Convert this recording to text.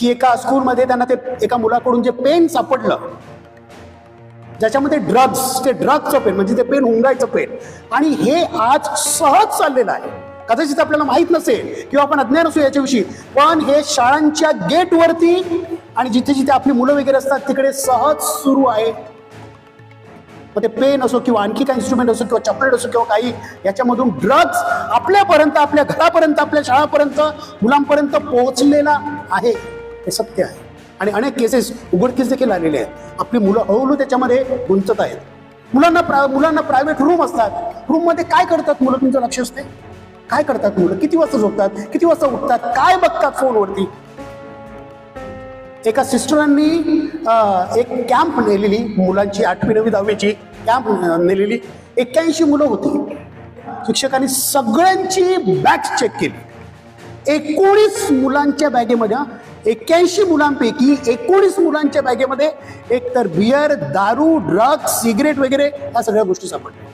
की एका स्कूलमध्ये त्यांना ते एका मुलाकडून जे पेन सापडलं ज्याच्यामध्ये ड्रग्स ते ड्रग्सचं पेन म्हणजे ते पेन हुंगायचं पेन आणि हे आज सहज चाललेलं आहे. कदाचित आपल्याला माहीत नसेल किंवा आपण अज्ञान असू याच्याविषयी पण हे शाळांच्या गेटवरती आणि जिथे जिथे आपली मुलं वगैरे असतात तिकडे सहज सुरू आहे. मग ते पेन असो किंवा आणखी काही इन्स्ट्रुमेंट असो किंवा चॉकलेट असो किंवा काही याच्यामधून ड्रग्ज आपल्यापर्यंत आपल्या घरापर्यंत आपल्या शाळापर्यंत मुलांपर्यंत पोहोचलेला आहे. हे सत्य आहे. आणि अनेक केसेस उघडकीस देखील आलेले आहेत. आपली मुलं हळूहळू त्याच्यामध्ये गुंतत आहेत. मुलांना प्रा मुलांना प्रायव्हेट रूम असतात. रूममध्ये काय करतात मुलं तुमचं लक्ष असते? काय करतात मुलं? किती वाजता झोपतात? किती वाजता उठतात? काय बघतात फोनवरती? एका सिस्टरांनी एक कॅम्प नेलेली मुलांची आठवी नववी दहावीची कॅम्प नेलेली. एक्क्याऐंशी मुलं होती. शिक्षकांनी सगळ्यांची बॅग चेक केली. एकोणीस मुलांच्या बॅगेमध्ये एक्क्याऐंशी मुलांपैकी एकोणीस मुलांच्या बॅगेमध्ये एकतर बियर दारू ड्रग्ज सिगरेट वगैरे या सगळ्या गोष्टी सापडल्या.